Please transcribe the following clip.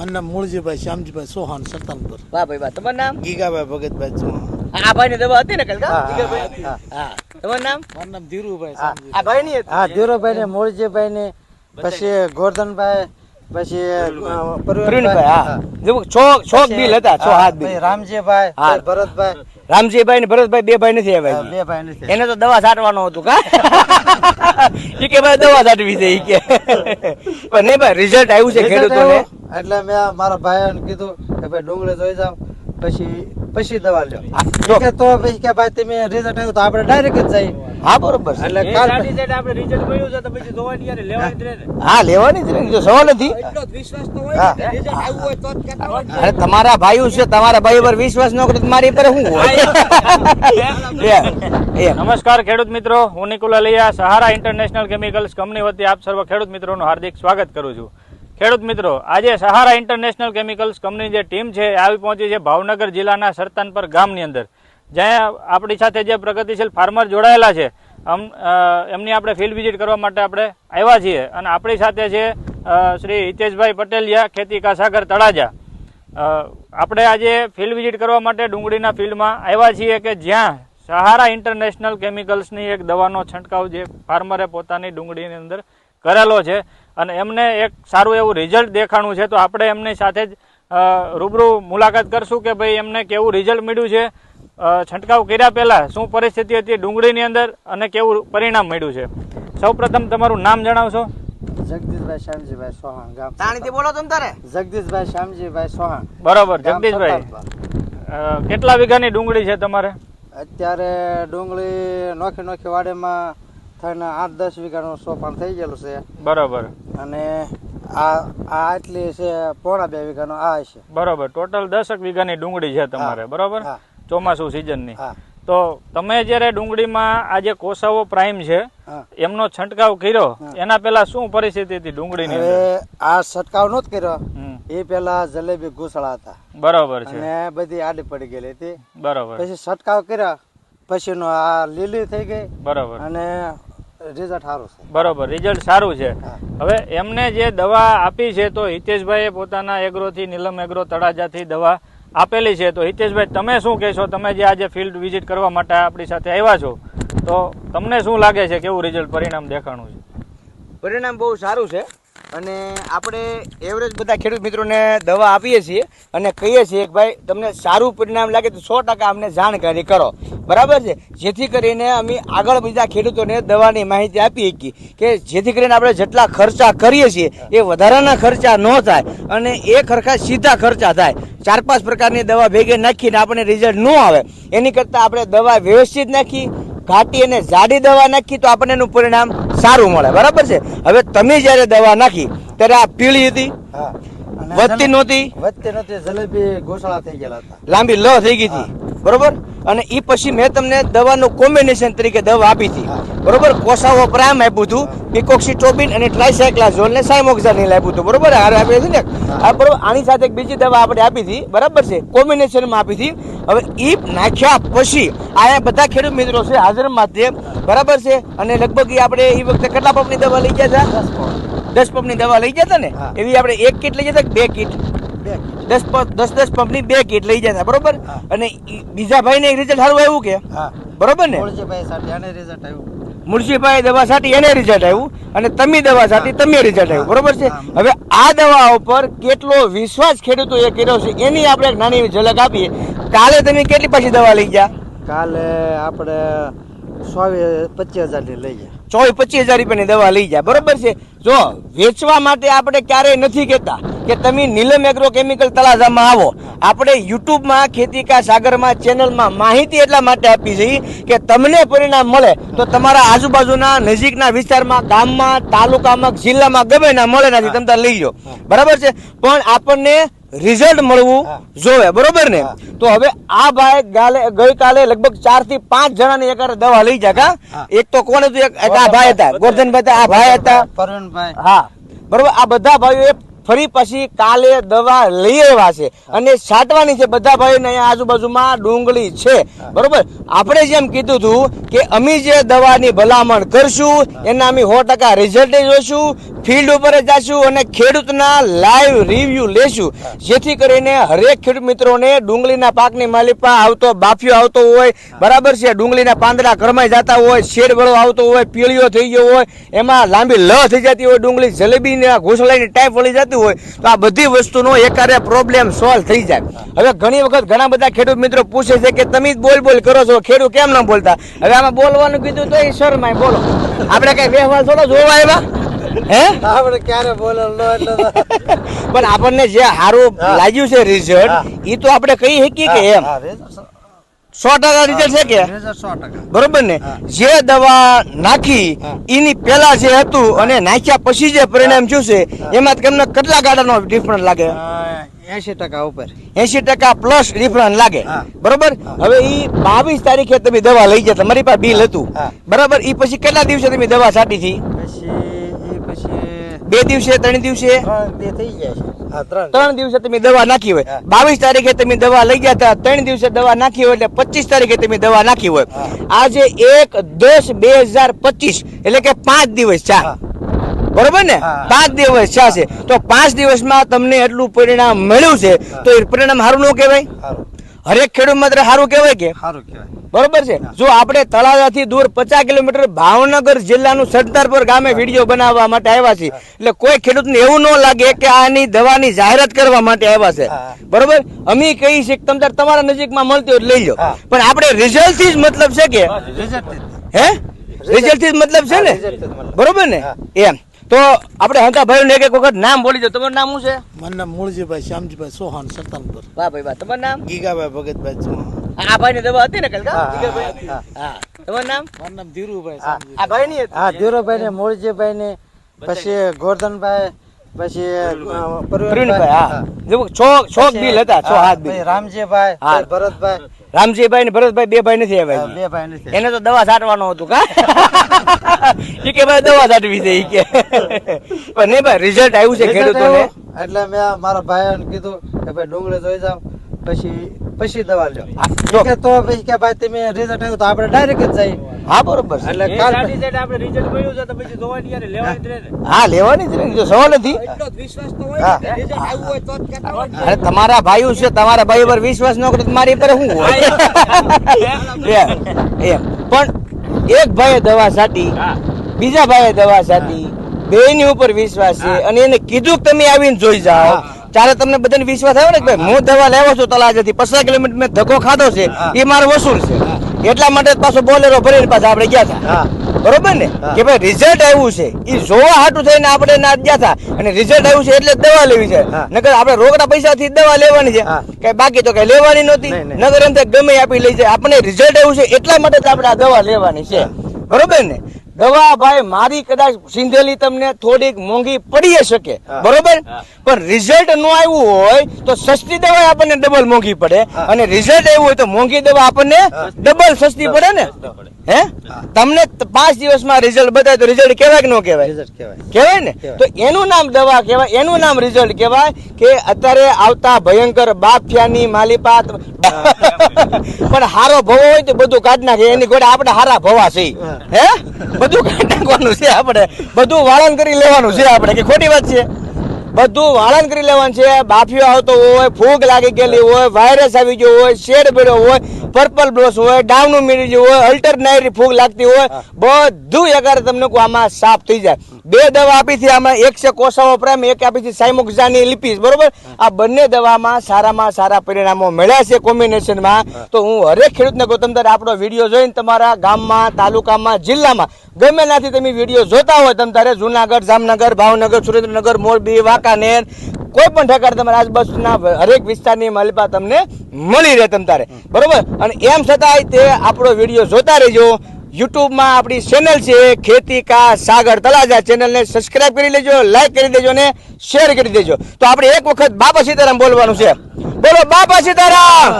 મારું નામ મૂળજીભાઈ શ્યામજીભાઈ સોહાન સરતાનપુર વાહ ભાઈ વાહ. તમારું નામ? ગીગાભાઈ ભગતભાઈ ચૌહાણ. આ ભાઈ ને દવા હતી ને કલકા ગીગાભાઈ હા, તમારું નામ? મારું નામ ધીરુભાઈ આ ભાઈ ની હા ધીરુભાઈ ને મૂળજીભાઈ ને પછી ગોરધનભાઈ પછી પ્રવીણભાઈ હા. છ છ બિલ હતા છ હાથ બિલ. રામજીભાઈ હા. ભરતભાઈ. રામજીભાઈ ને ભરતભાઈ બે ભાઈ નથી આવ્યા બે ભાઈ નથી એને તો દવા છાંટવાનું હતું કા? ઈ કે ભાઈ દવા છાંટવી છે ઈ કે. પણ નહીં ભાઈ રિઝલ્ટ આવ્યું છે ખેડૂતો ખેડૂતોને. એટલે મેં મારા ભાઈ કીધું કે ભાઈ ડુંગળી જોઈ જાવ પછી પછી દવા લ્યો. કે તો પછી કે ભાઈ તમે રિઝલ્ટ આવ્યું તો આપણે ડાયરેક્ટ જ જઈએ. હા બરોબર છે. એટલે કાલ હા લેવાની જ રહે જો સવાલ નથી. હા. અરે તમારા ભાઈઓ છે તમારા ભાઈ પર વિશ્વાસ ન કરે મારી પર શું હોય. નમસ્કાર ખેડૂત મિત્રો. હું Nikul Aliya Sahara International Chemicals company વતી આપ સર્વ ખેડૂત મિત્રોનું હાર્દિક સ્વાગત કરું છું. ખેડૂત મિત્રો, આજે સહારા ઇન્ટરનેશનલ કેમિકલ્સ કંપની જે ટીમ છે આવી પહોંચી છે ભાવનગર જિલ્લાના સરતાનપર ગામની અંદર. જ્યાં આપણી સાથે જે પ્રગતિશીલ ફાર્મર જોડાયેલા છે એમની આપણે ફિલ્ડ વિઝિટ કરવા માટે આપણે આવ્યા છીએ. અને આપણી સાથે છે શ્રી હિતેશભાઈ પટેલિયા, ખેતી કા સાગર તળાજા આપણે આજે ફિલ્ડ વિઝિટ કરવા માટે ડુંગળીના ફિલ્ડમાં આવ્યા છીએ કે જ્યાં સહારા ઇન્ટરનેશનલ કેમિકલ્સની એક દવાનો છંટકાવ જે ફાર્મરે પોતાની ડુંગળીની અંદર કરેલો છે. અને એમને એક સારું એવું રિઝલ્ટ દેખાણું છે તો આપણે એમની સાથે જ રૂબરૂ મુલાકાત કરશું કે ભાઈ એમને કેવું રિઝલ્ટ મળ્યું છે? છંટકાવ કર્યા પહેલાં શું પરિસ્થિતિ હતી ડુંગળીની અંદર અને કેવું પરિણામ મળ્યું છે? સૌપ્રથમ તમારું નામ જણાવશો. જગદીશભાઈ શ્યામજીભાઈ સોહાણ ગામ તાણીથી બોલો તમ તારે. જગદીશભાઈ શ્યામજીભાઈ સોહાણ બરોબર જગદીશભાઈ. કેટલા વીઘાની ડુંગળી છે તમારે? અત્યારે ડુંગળી નોખી નોખી વાડીમાં થઈને આઠ દસ વીઘાનું સોપાન થઈ ગયેલું છે. બરોબર. અને આ આ આટલી છે પોણા બે વીઘાનો આ છે બરોબર. ટોટલ દસક વીઘાની ડુંગળી છે તમારે બરોબર? ચોમાસું સિઝનની તો તમે જ્યારે ડુંગળીમાં આ જે કોસાવો પ્રાઇમ છે એમનો છંટકાવ કર્યો એના પહેલા શું પરિસ્થિતિ હતી ડુંગળીની આ છંટકાવ નહોતો કર્યો. એ પેલા જલેબી ઘૂસળા હતા. બરોબર છે. અને બધી આડી પડી ગયેલી હતી. બરોબર. પછી છંટકાવ કર્યા. પછીનો આ લીલી થઈ ગઈ. બરોબર. અને રિઝલ્ટ સારું છે. બરોબર રિઝલ્ટ સારું છે. હવે એમને જે દવા આપી છે તો હિતેશભાઈએ પોતાના એગ્રોથી નીલમ એગ્રો તળાજાથી દવા આપેલી છે. તો હિતેશભાઈ તમે શું કહેશો? તમે જે આજે ફિલ્ડ વિઝિટ કરવા માટે આપણી સાથે આવ્યા છો તો તમને શું લાગે છે? કેવું રિઝલ્ટ પરિણામ દેખાણું છે? પરિણામ બહુ સારું છે. અને આપણે એવરેજ બધા ખેડૂત મિત્રોને દવા આપીએ છીએ અને કહીએ છીએ કે ભાઈ, તમને સારું પરિણામ લાગે તો સો ટકા અમને જાણકારી કરો. બરાબર છે? જેથી કરીને અમે આગળ બીજા ખેડૂતોને દવાની માહિતી આપી શકીએ કે જેથી કરીને આપણે જેટલા ખર્ચા કરીએ છીએ એ વધારાના ખર્ચા ન થાય અને એ ખરખા સીધા ખર્ચા થાય. ચાર પાંચ પ્રકારની દવા ભેગી નાખીને આપણે રિઝલ્ટ ન આવે. એની કરતાં આપણે દવા વ્યવસ્થિત નાખી ઘાટી અને જાડી દવા નાખી તો આપણને એનું પરિણામ સારું મળે. બરાબર છે? હવે તમે જ્યારે દવા નાખી ત્યારે આ પીળી હતી વધતી નહોતી. વધતી નહોતી જલેબી ઘૂસળા થઈ ગયેલા લાંબી લ થઈ ગઈ હતી. બરોબર? અને એ પછી મેં તમને દવાનું કોમ્બિનેશન તરીકે દવા આપી હતી. બરોબર? કોસાવો પ્રાઇમ આપ્યું હતું પિકોક્સિટોબિન અને ટ્રાયસાયક્લાઝોલ ને સાયમોક્ઝાનિલ આપ્યું હતું. બરોબર? હારે આપી હતી ને? આ બરોબર? આની સાથે એક બીજી દવા આપણે આપી હતી. બરાબર છે? કોમ્બિનેશનમાં આપી હતી. હવે એ નાખ્યા પછી આયા બધા ખેડૂત મિત્રો છે હાજરમાં જ બરાબર છે? અને લગભગ એ આપણે એ વખતે કેટલા પંપની દવા લઈ ગયા હતા? દસ. પંપની દવા લઈ ગયા હતા ને? એવી આપણે એક કીટ લઈ ગયા હતા બે કીટ. દસ દસ દસ પંપની બે કીટ લઈ જતા બરોબર. અને બીજા ભાઈને રિઝલ્ટ સારું આવ્યું કે? હા. બરોબર ને? મૂળજીભાઈ રિઝલ્ટ આવ્યું. મુનશીભાઈ દવા સાથે એને રિઝલ્ટ આવ્યું. અને તમે દવા સાથે તમે રિઝલ્ટ આવ્યું. બરોબર છે? હવે આ દવા ઉપર કેટલો વિશ્વાસ ખેડૂતો એ કર્યો છે એની આપણે એક નાની ઝલક આપીએ. કાલે તમે કેટલી પાછી દવા લઈ ગયા? કાલે આપણે સો પચીસ હજારની લઈ ગયા. ચોવીસ પચીસ હજાર રૂપિયાની દવા લઈ જાય. બરોબર છે? જો વેચવા માટે આપણે ક્યારેય નથી કહેતા કે તમે નીલમ એગ્રો કેમિકલ તળાજામાં આવો. આપણે યુટ્યુબમાં ખેતીકા સાગરમાં ચેનલમાં માહિતી એટલા માટે આપી જઈએ કે તમને પરિણામ મળે તો તમારા આજુબાજુના નજીકના વિસ્તારમાં ગામમાં તાલુકામાં જિલ્લામાં ગમે ના મળે નથી તમે લઈ જાઓ બરાબર છે? પણ આપણને રિઝલ્ટ મળવું જોવે બરોબર ને? તો હવે આ ભાઈ ગાલે ગઈકાલે લગભગ ચારથી પાંચ જણાની એક દવા લઈ હા. એક તો કોણ હતું? એક આ ભાઈ હતા ગોરધનભાઈ હતા આ ભાઈ હતા. પરવીનભાઈ હા બરોબર આ બધા ભાઈઓએ ફરી પછી કાલે દવા લઈ આવ્યા છે. અને છાંટવાની છે બધા ભાઈને અહીંયા આજુબાજુમાં ડુંગળી છે. બરોબર? આપણે જેમ કીધું હતું કે અમે જે દવાની ભલામણ કરશું એના અમે સો ટકા રિઝલ્ટ જોઈશું ફિલ્ડ ઉપર જ જશું અને ખેડૂતના લાઈવ રિવ્યુ લેશું. જેથી કરીને હરેક ખેડૂત મિત્રોને ડુંગળીના પાકની માલિપા આવતો બાફિયો આવતો હોય બરાબર છે ડુંગળીના પાંદડા કરમાઈ જતા હોય શેડવળો આવતો હોય પીળીઓ થઈ ગયો હોય એમાં લાંબી લ થઈ જતી હોય ડુંગળી જલેબીને ઘૂસલાઈની ટાઈપ વળી જતી હોય તો આ બધી વસ્તુનો એકારે પ્રોબ્લેમ સોલ્વ થઈ જાય. હવે ઘણી વખત ઘણા બધા ખેડૂત મિત્રો પૂછે છે કે તમે જ બોલ બોલ કરો છો ખેડૂત કેમ ન બોલતા? હવે આમાં બોલવાનું કીધું તો એ શરમાય બોલો. આપણે કઈ વ્યવહાર થોડો જોવા આવ્યા? હે? આપણે ક્યારે બોલેલ એટલે પણ આપણને જે સારું લાગ્યું છે રિઝલ્ટ એ તો આપણે કહી શકીએ કે એમ. સો ટકા રિઝલ્ટ છે કે? બરોબર ને? જે દવા નાખી એની પેલા જે હતું અને નાખ્યા પછી જે પરિણામ જોશે છે એમાં તમને કેટલા ગાડાનો ડિફરન્સ લાગે? એસી ટકા ઉપર. એસી ટકા પ્લસ ડિફરન્સ લાગે. બરોબર? હવે ઈ બાવીસ તારીખે તમે દવા લઈ જાય તમારી પાસે બિલ હતું. બરાબર? ઈ પછી કેટલા દિવસે તમે દવા છાંટી હતી? પછી બે દિવસે ત્રણ દિવસે? ત્રણ થઈ જાય છે. ત્રણ. ત્રણ દિવસે તમે દવા નાખી હોય. બાવીસ તારીખે તમે દવા લઈ ગયા હતા ત્રણ દિવસે દવા નાખી હોય એટલે પચીસ તારીખે તમે દવા નાખી હોય. આજે એક દસ બે હજાર પચીસ એટલે કે પાંચ દિવસ ચા બરોબર ને? પાંચ દિવસ ચા છે. તો પાંચ દિવસમાં તમને એટલું પરિણામ મળ્યું છે તો એ પરિણામ સારું ન કહેવાય? હરેક ખેડૂત માત્ર સારું કહેવાય કે? સારું કહેવાય. બરોબર છે? જો આપણે તળાજાથી દૂર પચાસ કિલોમીટર ભાવનગર જિલ્લાનું સરદારપુર ગામે વીડિયો બનાવવા માટે આવ્યા છીએ. એટલે કોઈ ખેડૂતને એવું ન લાગે કે આની દવાની જાહેરાત કરવા માટે આવ્યા છે. બરોબર? અમે કહી છીએ તમે તમારા નજીકમાં મળતી હોય તો લઈ લો. પણ આપણે રિઝલ્ટથી જ મતલબ છે કે હે રિઝલ્ટથી જ મતલબ છે ને. બરોબર ને? એમ. તો આપણે હંતા ભાઈ એક એક વખત નામ બોલી દો. તમારું નામ શું છે? મારું નામ મૂળજીભાઈ શ્યામજીભાઈ સોહાન સરતાનપુર વાહ ભાઈ વાહ. તમારું નામ? ગીગાભાઈ ભગતભાઈ ચૌહાણ. આ ભાઈ ની દવા હતી ને કલકા? હા, તમારું નામ? મારું નામ ધીરુભાઈ આ ભાઈ ની હા ધીરુભાઈ ને મોળજીભાઈ ને પછી ગોરધનભાઈ પછી પ્રવીણભાઈ. પ્રવીણભાઈ. હા. જો છ છ બિલ હતા છ હાથ બિલ. રામજીભાઈ હા. ભરતભાઈ. રામજીભાઈ ને ભરતભાઈ બે ભાઈ નથી આવ્યા બે ભાઈ નથી. એને તો દવા છાંટવાનું હતું કા? ઈ કે ભાઈ દવા છાંટવી છે ઈ કે. પણ નહીં ભાઈ રિઝલ્ટ આવ્યું છે ખેડૂતોને. એટલે મેં મારા ભાઈને કીધું કે ભાઈ ડુંગળી જોઈ જાવ પછી પછી દવા લ્યો કે તો પછી કે ભાઈ તમે રિઝલ્ટ આવ્યું તો આપણે ડાયરેક્ટ જ જઈએ. હા બરોબર છે. એટલે કાલ હા લેવાની જ ને જો સવાલ નથી. હા. અરે તમારા ભાઈઓ છે તમારા ભાઈ પર વિશ્વાસ ન કરે તો મારી પર શું હોય? એમ પણ એક ભાઈએ દવા સાટી બીજા ભાઈએ દવા છાંટી બેની ઉપર વિશ્વાસ છે અને એને કીધું કે તમે આવીને જોઈ જાઓ. ત્યારે તમને બધાને વિશ્વાસ આવ્યો ને કે ભાઈ હું દવા લેવો છું તળાજાથી પચાસ કિલોમીટર મેં ધક્કો ખાધો છે એ મારો વસૂલ છે. એટલા માટે પાછો બોલેરો ભરીને પાછા આપણે ગયા હતા. બરોબર ને? કે ભાઈ રિઝલ્ટ આવ્યું છે. એ જોવા હાટું થઈને આપણે ના ગયા હતા. અને રિઝલ્ટ આવ્યું છે એટલે દવા લેવી છે. નગર આપણે રોકડા પૈસાથી દવા લેવાની છે. કઈ બાકી તો કઈ લેવાની નહોતી. નહીં, નહીં. નગર એમ ગમે આપી લઈ જાય. આપણે રિઝલ્ટ આવ્યું છે એટલા માટે આપણે આ દવા લેવાની છે. બરોબર ને? દવા ભાઈ મારી કદાચ સિંધેલી તમને થોડીક મોંઘી પડી શકે. બરોબર? પણ રિઝલ્ટ ન આવ્યું હોય તો સસ્તી દવા આપણને ડબલ મોંઘી પડે. અને રિઝલ્ટ આવ્યું હોય તો મોંઘી દવા આપણને ડબલ સસ્તી પડે ને? હે? તમને પાંચ દિવસમાં રિઝલ્ટ બતાવે તો રિઝલ્ટ કહેવાય કે ન કહેવાય? કહેવાય. ને? તો એનું નામ દવા કહેવાય એનું નામ રિઝલ્ટ કહેવાય કે અત્યારે આવતા ભયંકર બાફિયાની માલિપાત. પણ હારો ભવો હોય તો બધું કાઢ નાખે એની ગોળે આપણે હારા ભવા છે. હા. બધું કાઢી નાખવાનું છે. આપણે બધું વાળન કરી લેવાનું છે આપણે. કે ખોટી વાત છે? બધું વાળન કરી લેવાનું છે. બાફિયો આવતો હોય ફૂગ લાગી ગયેલી હોય વાયરસ આવી ગયો હોય શેડ પડ્યો હોય પર્પલ બ્લોસ હોય ડાઉનું મીડી ગયું હોય અલ્ટરનાઇટ ફૂગ લાગતી હોય બધું અગર તમને આમાં સાફ થઈ જાય. બે દવા આપી છે આમાં એક છે કોસાવો પ્રેમ એક આપી છે સાયમોક્ઝાની લિપિસ બરોબર? આ બંને દવામાં સારામાં સારા પરિણામો મળ્યા છે કોમ્બિનેશનમાં. તો હું હરેક ખેડૂતને તમે આપણો વીડિયો જોઈને તમારા ગામમાં તાલુકામાં જિલ્લામાં ગમે ત્યાંથી તમે વીડિયો જોતા હોય તમે તારે જુનાગઢ જામનગર ભાવનગર સુરેન્દ્રનગર મોરબી વાંકાનેર કોઈ પણ ઠેકાણે તમારે આજુબાજુના હરેક વિસ્તારની માલિપા તમને મળી રહે તમ તારે. બરોબર? અને એમ છતાંય તે આપણો વીડિયો જોતા રહેજો. યુટ્યુબમાં આપણી ચેનલ છે, ખેતી કા સાગર તલાજા ચેનલને સબસ્ક્રાઇબ કરી લેજો લાઈક કરી દેજો ને શેર કરી દેજો. તો આપણે એક વખત બાપા સીતારામ બોલવાનું છે. બોલો બાપા સીતારામ!